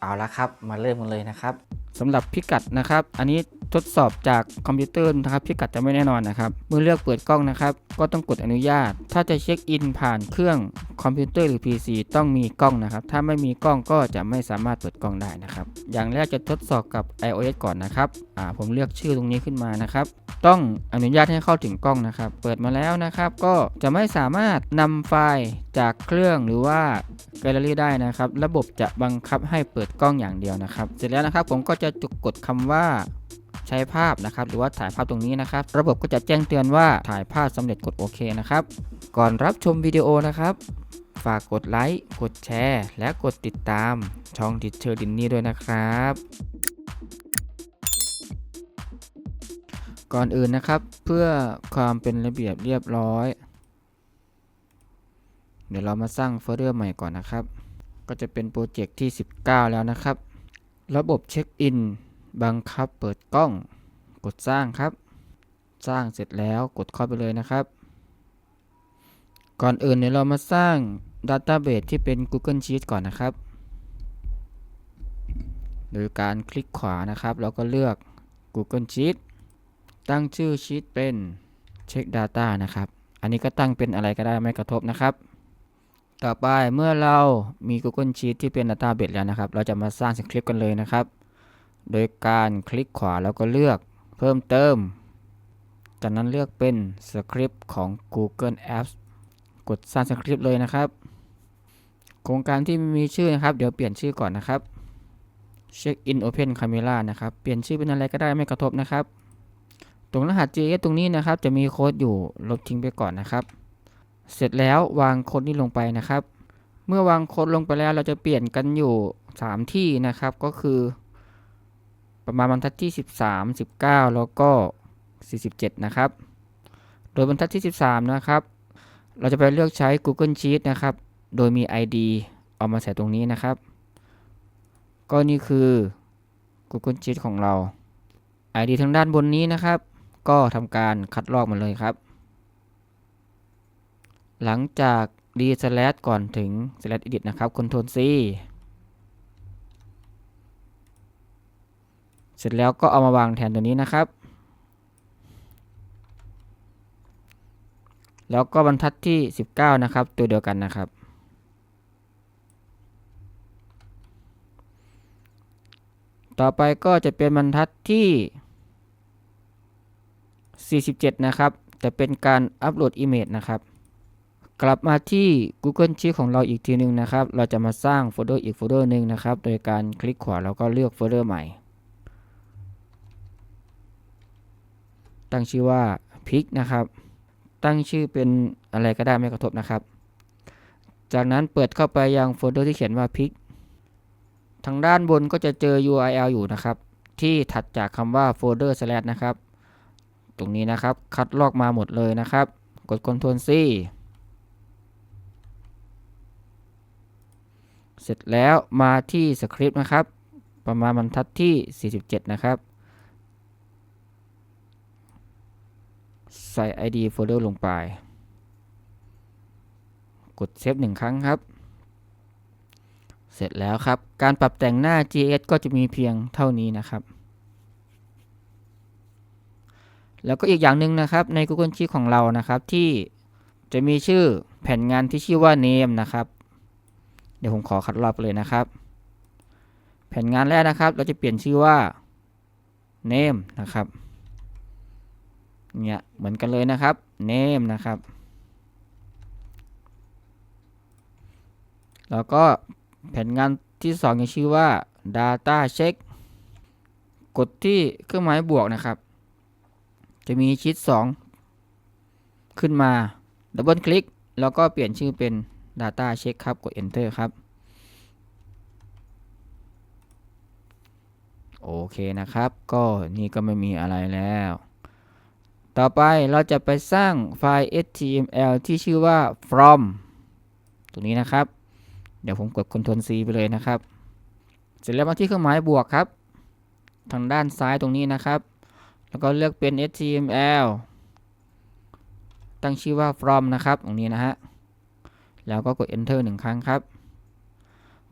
เอาละครับ มาเริ่มกันเลยนะครับสำหรับพิกัดนะครับ อันนี้ทดสอบจากคอมพิวเตอร์นะครับพิกัดจะไม่แน่นอนนะครับ เมื่อเลือกเปิดกล้องนะครับ ก็ต้องกดอนุญาต ถ้าจะเช็คอินผ่านเครื่องคอมพิวเตอร์หรือ PC ต้องมีกล้องนะครับ ถ้าไม่มีกล้องก็จะไม่สามารถเปิดกล้องได้นะครับ อย่างแรกจะทดสอบกับ iOS ก่อนนะครับอ่าผมเลือกชื่อตรงนี้ขึ้นมานะครับ ต้องอนุญาตให้เข้าถึงกล้องนะครับ เปิดมาแล้วนะครับ ก็จะไม่สามารถนำไฟล์จากเครื่องหรือว่าแกลเลอรี่ได้นะครับ ระบบจะบังคับให้เปิดกล้องอย่างเดียวนะครับ เสร็จแล้วนะครับผมก็จะจุกกดคำว่า ใช้ภาพนะครับหรือว่าถ่ายภาพตรงนี้นะครับ ระบบก็จะแจ้งเตือนว่าถ่ายภาพสำเร็จกดโอเคนะครับ ก่อนรับชมวิดีโอนะครับ ฝากกดไลค์กดแชร์ และกดติดตาม ช่องดิเชอร์ดินนี่ด้วยนะครับก่อนอื่นนะครับเพื่อความเป็นระเบียบเรียบร้อย เดี๋ยวเรามาสร้างโฟลเดอร์ใหม่ก่อนนะครับ ก็จะเป็นโปรเจกต์ที่ 19 แล้วนะครับ ระบบเช็คอิน บังคับเปิดกล้อง กดสร้างครับ สร้างเสร็จแล้วกดเข้าไปเลยนะครับ ก่อนอื่นเดี๋ยวเรามาสร้าง Database ที่เป็น Google Sheet ก่อนนะครับ โดยการคลิกขวานะครับแล้วก็เลือก Google Sheet ตั้งชื่อชีตเป็น Check Data นะครับ อันนี้ก็ตั้งเป็นอะไรก็ได้ไม่กระทบนะครับ ต่อไปเมื่อเรามี Google Sheet ที่เป็น Database แล้วนะครับ เราจะมาสร้างสคริปต์กันเลยนะครับ โดยการคลิกขวาแล้วก็เลือกเพิ่มเติม จากนั้นเลือกเป็นสคริปต์ของ Google Apps กดสร้างสคริปต์เลยนะครับ โครงการที่มีชื่อนะครับ เดี๋ยวเปลี่ยนชื่อก่อนนะครับ Check in Open Camera นะครับ เปลี่ยนชื่อเป็นอะไรก็ได้ไม่กระทบนะครับ ตรงรหัส JS ตรงนี้นะครับ จะมีโค้ดอยู่ลบทิ้งไปก่อนนะครับ เสร็จแล้ววางโค้ดนี้ลงไปนะครับ เมื่อวางโค้ดลงไปแล้วเราจะเปลี่ยนกันอยู่ 3 ที่นะครับ ก็คือ ประมาณบรรทัดที่ 13 19 แล้วก็ 47 นะครับ โดยบรรทัดที่ 13 นะครับ เราจะไปเลือกใช้ Google Sheet นะครับ โดยมี ID เอามาใส่ตรงนี้นะครับ ก็นี่คือ Google Sheet ของเรา ID ทางด้านบนนี้นะครับ ก็ทำการคัดลอกมาเลยครับ หลังจาก d slash ก่อนถึง slash edit นะครับ Ctrl C เสร็จแล้วก็เอามาวางแทนตัวนี้นะครับ แล้วก็บรรทัดที่ 19 นะครับ ตัวเดียวกันนะครับ ต่อไปก็จะเป็นบรรทัดที่ 47 นะครับ จะเป็นการอัปโหลดอิมเมจนะครับ กลับมาที่ Google Sheet ของเราอีกทีหนึ่งนะครับ เราจะมาสร้างโฟลเดอร์อีกโฟลเดอร์หนึ่งนะครับ โดยการคลิกขวาแล้วก็เลือกโฟลเดอร์ใหม่ ตั้งชื่อว่าพิกนะครับ ตั้งชื่อเป็นอะไรก็ได้ไม่กระทบนะครับ จากนั้นเปิดเข้าไปยังโฟลเดอร์ที่เขียนว่าพิกทางด้านบนก็จะเจอ URL อยู่นะครับ ที่ถัดจากคำว่า folder slash นะครับ ตรงนี้นะครับ คัดลอกมาหมดเลยนะครับ กด Ctrl C เสร็จแล้วมาที่สคริปต์นะครับ ประมาณบรรทัดที่ 47 นะครับ ใส่ ID folder ลงไป กดเซฟหนึ่งครั้งครับ เสร็จแล้วครับ การปรับแต่งหน้า GS ก็จะมีเพียงเท่านี้นะครับ แล้วก็อีกอย่างหนึ่งนะครับ ใน Google Sheet ของเรานะครับ ที่จะมีชื่อแผ่นงานที่ชื่อว่า name นะครับ เดี๋ยวผมขอคัดลอกเลยนะครับ แผ่นงานแรกนะครับ เราจะเปลี่ยนชื่อว่า name นะครับ เนี่ยเหมือนกันเลยนะครับ name นะครับ แล้วก็แผนงานที่2ยังชื่อว่า data check กดที่เครื่องหมายบวกนะครับ จะมีชีต2 ขึ้นมาดับเบิลคลิกแล้วก็เปลี่ยนชื่อเป็น data check ครับ กด enter ครับ โอเคนะครับ ก็นี่ก็ไม่มีอะไรแล้ว ต่อไปเราจะไปสร้างไฟล์ html ที่ชื่อว่า from ตรงนี้นะครับ เดี๋ยวผมกด Ctrl C ไปเลยนะครับ เสร็จแล้วมาที่เครื่องหมายบวกครับ ทางด้านซ้ายตรงนี้นะครับ แล้วก็เลือกเป็น html ตั้งชื่อว่า from นะครับ ตรงนี้นะฮะ แล้วก็กด enter หนึ่งครั้งครับ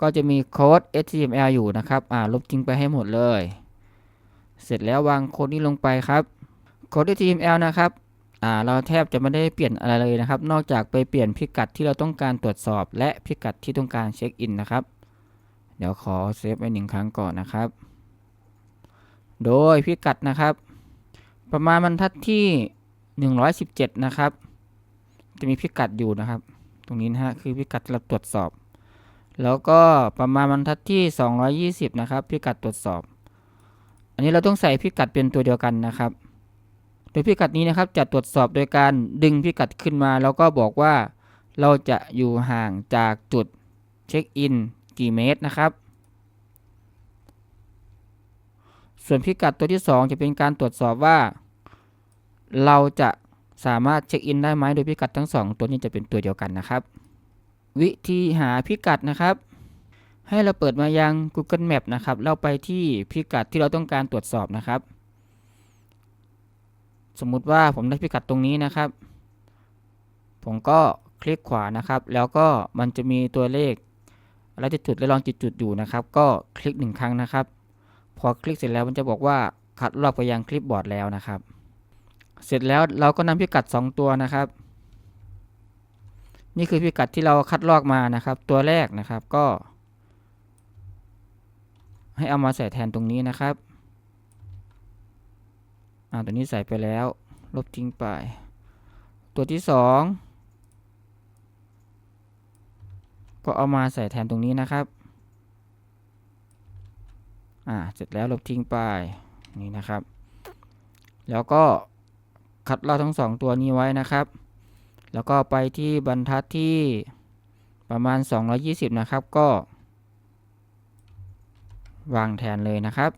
ก็จะมีโค้ด HTML อยู่นะครับ อ่า ลบทิ้งไปให้หมดเลย เสร็จแล้ววางโค้ดนี้ลงไปครับ โค้ด HTML นะครับอ่าเราแทบจะไม่ได้เปลี่ยนอะไรเลยนะครับ นอกจากไปเปลี่ยนพิกัดที่เราต้องการตรวจสอบ และพิกัดที่ต้องการเช็คอินนะครับ เดี๋ยวขอเซฟไว้หนึ่งครั้งก่อนนะครับ โดยพิกัดนะครับ ประมาณบรรทัดที่ 117 นะครับ จะมีพิกัดอยู่นะครับ ตรงนี้นะฮะคือพิกัดที่เราตรวจสอบ แล้วก็ประมาณบรรทัดที่ 220 นะครับ พิกัดตรวจสอบ อันนี้เราต้องใส่พิกัดเป็นตัวเดียวกันนะครับ โดยพิกัดนี้นะครับจะตรวจสอบโดยการดึงพิกัดขึ้นมา แล้วก็บอกว่าเราจะอยู่ห่างจากจุดเช็คอินกี่เมตรนะครับ ส่วนพิกัดตัวที่ 2 จะเป็นการตรวจสอบว่า เราจะสามารถเช็คอินได้ไหมโดยพิกัดทั้ง 2 ตัวนี้จะเป็นตัวเดียวกันนะครับ วิธีหาพิกัดนะครับ ให้เราเปิดมายัง Google Map นะครับ เราไปที่พิกัดที่เราต้องการตรวจสอบนะครับ สมมุติว่าผมได้พิกัดตรงนี้นะครับ ผมก็คลิกขวานะครับ แล้วก็มันจะมีตัวเลขและจะจุดและลองจุดจุดอยู่นะครับ ก็คลิกหนึ่งครั้งนะครับ พอคลิกเสร็จแล้วมันจะบอกว่าคัดลอกไปยังคลิปบอร์ดแล้วนะครับ เสร็จแล้วเราก็นำพิกัด 2 ตัวนะครับ นี่คือพิกัดที่เราคัดลอกมานะครับ ตัวแรกนะครับก็ ให้เอามาใส่แทนตรงนี้นะครับ อ่าตัวนี้ใส่ไปแล้ว ลบทิ้งไป ตัวที่สองก็เอามาใส่แทนตรงนี้นะครับ อ่า เสร็จแล้วลบทิ้งไป นี่นะครับ แล้วก็คัดลอกทั้งสองตัวนี้ไว้นะครับ แล้วก็ไปที่บรรทัดที่ประมาณ 220 นะครับ ก็ วางแทนเลยนะครับ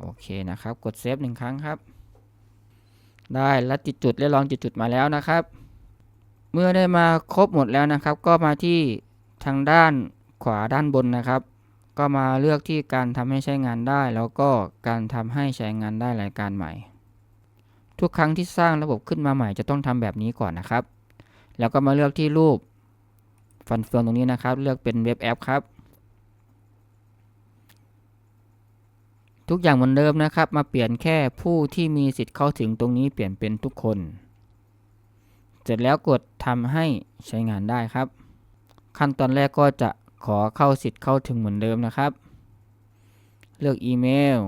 โอเคนะครับ กดเซฟหนึ่งครั้งครับ ได้และติดจุดและลองจุดจุดมาแล้วนะครับ เมื่อได้มาครบหมดแล้วนะครับ ก็มาที่ทางด้านขวาด้านบนนะครับ ก็มาเลือกที่การทำให้ใช้งานได้ แล้วก็การทำให้ใช้งานได้รายการใหม่ ทุกครั้งที่สร้างระบบขึ้นมาใหม่จะต้องทำแบบนี้ก่อนนะครับ แล้วก็มาเลือกที่รูปฟันเฟืองตรงนี้นะครับ เลือกเป็นเว็บแอปครับ ทุกอย่างเหมือนเดิมนะครับ มาเปลี่ยนแค่ผู้ที่มีสิทธิ์เข้าถึงตรงนี้เปลี่ยนเป็นทุกคน เสร็จแล้วกดทำให้ใช้งานได้ครับ ขั้นตอนแรกก็จะขอเข้าสิทธิ์เข้าถึงเหมือนเดิมนะครับ เลือกอีเมล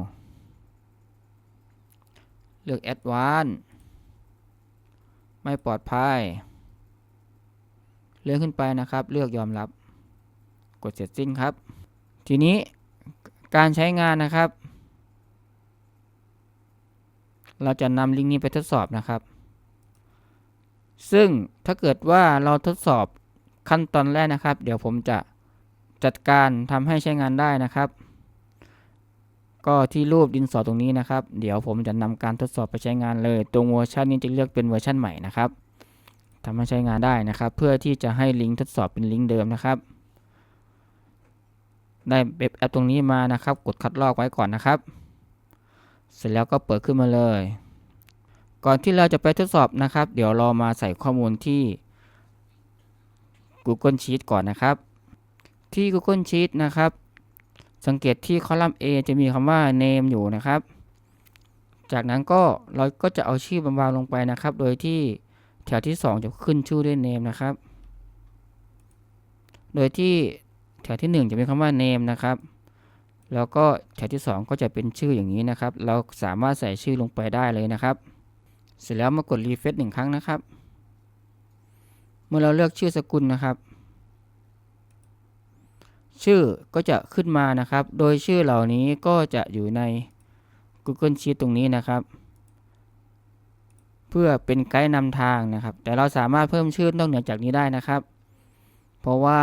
เลือกแอดวานไม่ปลอดภัย เลื่อนขึ้นไปนะครับ เลือกยอมรับ กดเสร็จสิ้นครับ ทีนี้การใช้งานนะครับ เราจะนำลิงก์นี้ไปทดสอบนะครับ ซึ่งถ้าเกิดว่าเราทดสอบขั้นตอนแรกนะครับ เดี๋ยวผมจะจัดการทำให้ใช้งานได้นะครับ ก็ที่รูปดินสอตรงนี้นะครับ เดี๋ยวผมจะนำการทดสอบไปใช้งานเลย ตรงเวอร์ชันนี้จะเลือกเป็นเวอร์ชันใหม่นะครับทำให้ใช้งานได้นะครับ เพื่อที่จะให้ลิงก์ทดสอบเป็นลิงก์เดิมนะครับ ได้เว็บแอปตรงนี้มานะครับ กดคัดลอกไว้ก่อนนะครับ เสร็จแล้วก็เปิดขึ้นมาเลย ก่อนที่เราจะไปทดสอบนะครับ เดี๋ยวเรามาใส่ข้อมูลที่ Google Sheet ก่อนนะครับ ที่ Google Sheet นะครับ สังเกตที่คอลัมน์ A จะมีคำว่า name อยู่นะครับ จากนั้นก็เราก็จะเอาชื่อบางๆลงไปนะครับ โดยที่แถวที่ 2 จะขึ้นชื่อด้วย name นะครับ โดยที่แถวที่ 1 จะเป็นคำว่า name นะครับแล้วก็แถวที่ 2 ก็จะเป็นชื่ออย่างนี้นะครับ เราสามารถใส่ชื่อลงไปได้เลยนะครับ เสร็จแล้วมากด refresh หนึ่งครั้งนะครับ เมื่อเราเลือกชื่อสกุลนะครับ ชื่อก็จะขึ้นมานะครับ โดยชื่อเหล่านี้ก็จะอยู่ใน Google Sheet ตรงนี้นะครับ เพื่อเป็นไกด์นำทางนะครับ แต่เราสามารถเพิ่มชื่อนอกเหนือจากนี้ได้นะครับ เพราะว่า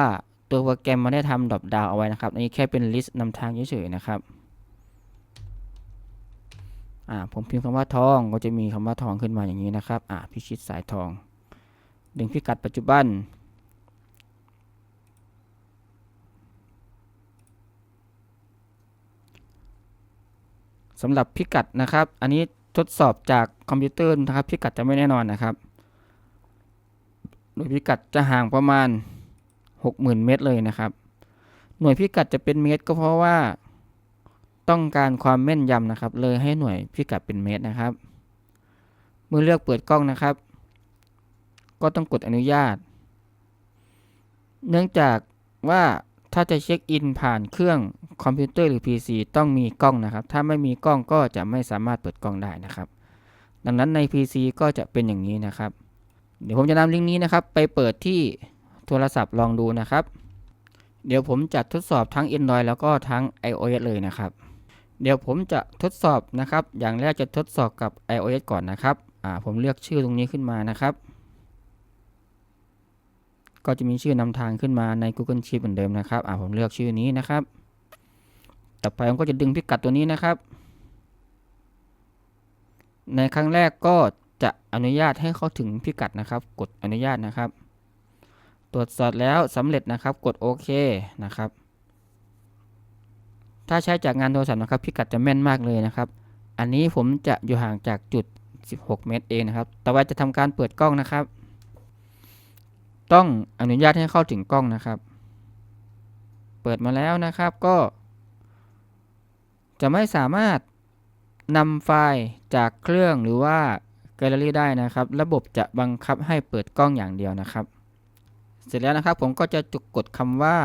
ตัวโปรแกรมไม่ได้ทำดรอปดาวเอาไว้นะครับอันนี้แค่เป็นลิสต์นำทางเฉยๆนะครับ อ่าผมพิมพ์คำว่าทองก็จะมีคำว่าทองขึ้นมาอย่างนี้นะครับอ่าพิชิตสายทอง ดึงพิกัดปัจจุบันสำหรับพิกัดนะครับ อันนี้ทดสอบจากคอมพิวเตอร์นะครับ พิกัดจะไม่แน่นอนนะครับน่วยพิกัดจะห่างประมาณ 60,000 เมตรเลยนะครับ หน่วยพิกัดจะเป็นเมตรก็เพราะว่า ต้องการความแม่นยำนะครับ เลยให้หน่วยพิกัดเป็นเมตรนะครับ เมื่อเลือกเปิดกล้องนะครับ ก็ต้องกดอนุญาต เนื่องจากว่าถ้าจะเช็คอินผ่านเครื่องคอมพิวเตอร์หรือ PC ต้องมีกล้องนะครับ ถ้าไม่มีกล้องก็จะไม่สามารถเปิดกล้องได้นะครับ ดังนั้นใน PC ก็จะเป็นอย่างนี้นะครับ เดี๋ยวผมจะนำลิงก์นี้นะครับ ไปเปิดที่โทรศัพท์ลองดูนะครับ เดี๋ยวผมจะทดสอบทั้ง Android แล้วก็ทั้ง iOS เลยนะครับ เดี๋ยวผมจะทดสอบนะครับ อย่างแรกจะทดสอบกับ iOS ก่อนนะครับ อ่า ผมเลือกชื่อตรงนี้ขึ้นมานะครับ ก็จะมีชื่อนำทางขึ้นมาใน Google Sheet เหมือนเดิมนะครับ อ่า ผมเลือกชื่อนี้นะครับ ต่อไปผมก็จะดึงพิกัดตัวนี้นะครับ ในครั้งแรกก็จะอนุญาตให้เข้าถึงพิกัดนะครับ กดอนุญาตนะครับ ตรวจสอบแล้วสำเร็จนะครับ กดโอเคนะครับ ถ้าใช้จากงานโทรศัพท์นะครับพิกัดจะแม่นมากเลยนะครับ อันนี้ผมจะอยู่ห่างจากจุด 16 เมตรเองนะครับ ต่อไปจะทำการเปิดกล้องนะครับ ต้องอนุญาตให้เข้าถึงกล้องนะครับ เปิดมาแล้วนะครับก็ จะไม่สามารถนำไฟล์จากเครื่องหรือว่าแกลเลอรี่ได้นะครับ ระบบจะบังคับให้เปิดกล้องอย่างเดียวนะครับ เสร็จแล้วนะครับผมก็จะจุกกดคำว่า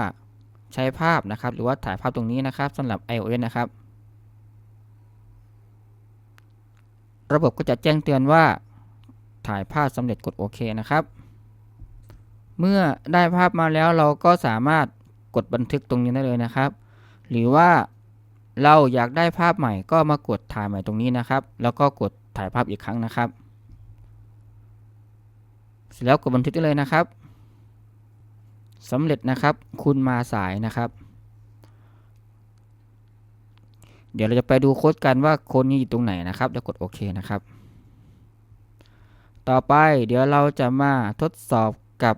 ใช้ภาพนะครับ หรือว่าถ่ายภาพตรงนี้นะครับสำหรับ iOS นะครับ ระบบก็จะแจ้งเตือนว่าถ่ายภาพสำเร็จกดโอเคนะครับ เมื่อได้ภาพมาแล้วเราก็สามารถกดบันทึกตรงนี้ได้เลยนะครับ หรือว่าเราอยากได้ภาพใหม่ก็มากดถ่ายใหม่ตรงนี้นะครับ แล้วก็กดถ่ายภาพอีกครั้งนะครับ เสร็จแล้วกดบันทึกได้เลยนะครับ สำเร็จนะครับคุณมาสายนะครับ เดี๋ยวเราจะไปดูโค้ดกันว่าโค้ดนี้อยู่ตรงไหนนะครับแล้วกดโอเคนะครับ ต่อไปเดี๋ยวเราจะมาทดสอบกับ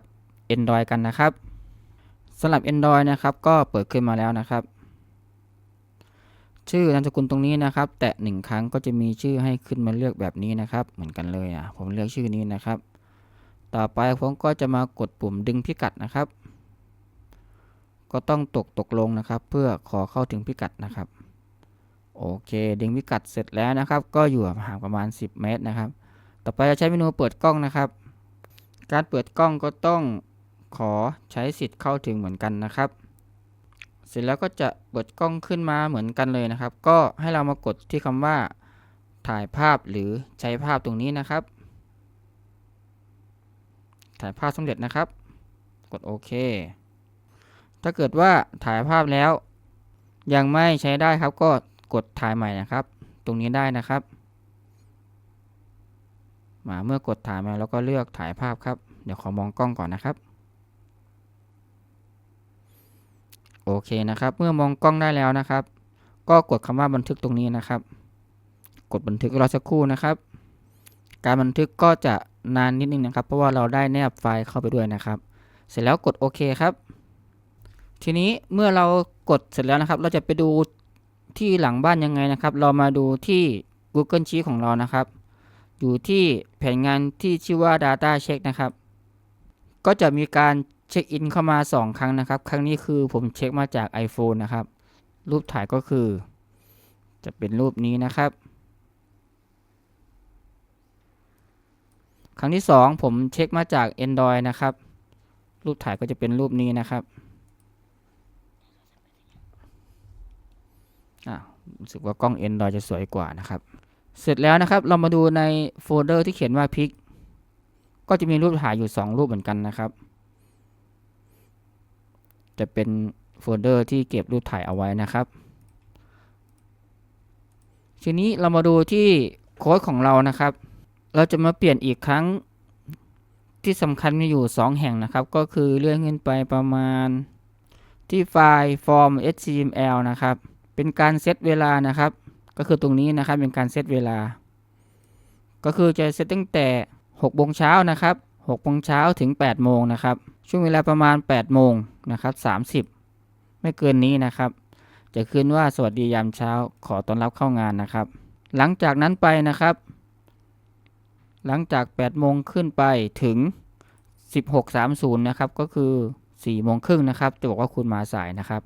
Android กันนะครับสำหรับ Android นะครับ ก็เปิดขึ้นมาแล้วนะครับ ชื่อนามสกุลตรงนี้นะครับ แตะหนึ่งครั้งก็จะมีชื่อให้ขึ้นมาเลือกแบบนี้นะครับ เหมือนกันเลยอะผมเลือกชื่อนี้นะครับ ต่อไปผมก็จะมากดปุ่มดึงพิกัดนะครับ ก็ต้องตกตกลงนะครับ เพื่อขอเข้าถึงพิกัดนะครับโอเค ดึงพิกัดเสร็จแล้วนะครับ ก็อยู่ห่างประมาณ 10 เมตรนะครับ ต่อไปจะใช้เมนูเปิดกล้องนะครับ การเปิดกล้องก็ต้องขอใช้สิทธิ์เข้าถึงเหมือนกันนะครับ เสร็จแล้วก็จะเปิดกล้องขึ้นมาเหมือนกันเลยนะครับ ก็ให้เรามากดที่คำว่าถ่ายภาพหรือใช้ภาพตรงนี้นะครับ ถ่ายภาพสำเร็จนะครับ กดโอเค ถ้าเกิดว่าถ่ายภาพแล้ว ยังไม่ใช้ได้ครับก็กดถ่ายใหม่นะครับ ตรงนี้ได้นะครับ มาเมื่อกดถ่ายมาแล้วก็เลือกถ่ายภาพครับ เดี๋ยวขอมองกล้องก่อนนะครับ โอเคนะครับ เมื่อมองกล้องได้แล้วนะครับ ก็กดคำว่าบันทึกตรงนี้นะครับ กดบันทึกรอสักครู่นะครับ การบันทึกก็จะนานนิดนึงนะครับ เพราะว่าเราได้แนบไฟล์เข้าไปด้วยนะครับ เสร็จแล้วกดโอเคครับ ทีนี้เมื่อเรากดเสร็จแล้วนะครับ เราจะไปดูที่หลังบ้านยังไงนะครับ เรามาดูที่ Google Sheet ของเรานะครับ อยู่ที่แผนงานที่ชื่อว่า Data Check นะครับ ก็จะมีการเช็คอินเข้ามา 2 ครั้งนะครับ ครั้งนี้คือผมเช็คมาจาก iPhone นะครับ รูปถ่ายก็คือ จะเป็นรูปนี้นะครับ ครั้งที่ 2 ผมเช็คมาจาก Android นะครับ รูปถ่ายก็จะเป็นรูปนี้นะครับอะ รู้สึกว่ากล้อง Android จะสวยกว่านะครับ เสร็จแล้วนะครับ เรามาดูในโฟลเดอร์ที่เขียนว่าพิก ก็จะมีรูปถ่ายอยู่ 2 รูปเหมือนกันนะครับ จะเป็นโฟลเดอร์ที่เก็บรูปถ่ายเอาไว้นะครับ ทีนี้เรามาดูที่โค้ดของเรานะครับ เราจะมาเปลี่ยนอีกครั้งที่สำคัญมีอยู่ 2 แห่งนะครับ ก็คือเลื่อนขึ้นไปประมาณที่ไฟล์ form html นะครับ เป็นการเซตเวลานะครับ ก็คือตรงนี้นะครับเป็นการเซตเวลา ก็คือจะเซตตั้งแต่6โมงเช้านะครับ6โมงเช้าถึง8โมงนะครับ ช่วงเวลาประมาณ8โมงนะครับ30 ไม่เกินนี้นะครับ จะขึ้นว่าสวัสดียามเช้าขอต้อนรับเข้างานนะครับ หลังจากนั้นไปนะครับ หลังจาก8โมงขึ้นไปถึง 16.30นะครับ ก็คือ4โมงครึ่งนะครับ จะบอกว่าคุณมาสายนะครับ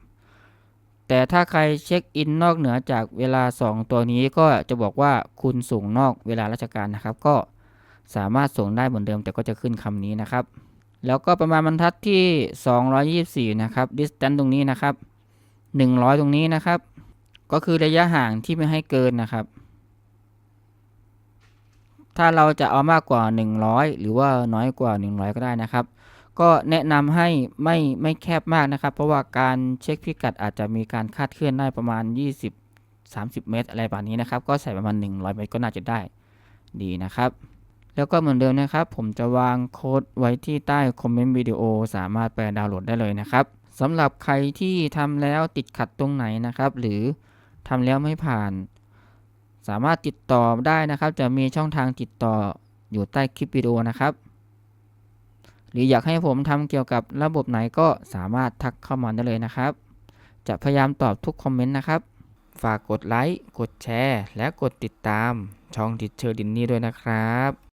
แต่ถ้าใครเช็คอินนอกเหนือจากเวลา 2 ตัวนี้ก็จะบอกว่าคุณส่งนอกเวลาราชการนะครับ ก็สามารถส่งได้เหมือนเดิมแต่ก็จะขึ้นคำนี้นะครับ แล้วก็ประมาณบรรทัดที่ 224 นะครับ distance ตรงนี้นะครับ 100 ตรงนี้นะครับ ก็คือระยะห่างที่ไม่ให้เกินนะครับ ถ้าเราจะเอามากกว่า 100 หรือว่าน้อยกว่า 100 ก็ได้นะครับ ก็แนะนำให้ไม่ไม่แคบมากนะครับ เพราะว่าการเช็คพิกัดอาจจะมีการคาดเคลื่อนได้ประมาณ 20 30 เมตร อะไรแบบนี้นะครับ ก็ใส่ประมาณ 100 เมตรก็น่าจะได้ดีนะครับ แล้วก็เหมือนเดิมนะครับ ผมจะวางโค้ดไว้ที่ใต้คอมเมนต์วิดีโอสามารถไปดาวน์โหลดได้เลยนะครับสำหรับใครที่ทำแล้วติดขัดตรงไหนนะครับ หรือทำแล้วไม่ผ่าน สามารถติดต่อได้นะครับ จะมีช่องทางติดต่ออยู่ใต้คลิปวิดีโอนะครับ หรืออยากให้ผมทำเกี่ยวกับระบบไหนก็สามารถทักเข้ามาได้เลยนะครับ จะพยายามตอบทุกคอมเมนต์นะครับ ฝากกดไลค์ กดแชร์ และกดติดตามช่องติดเชอร์ดินนี่ด้วยนะครับ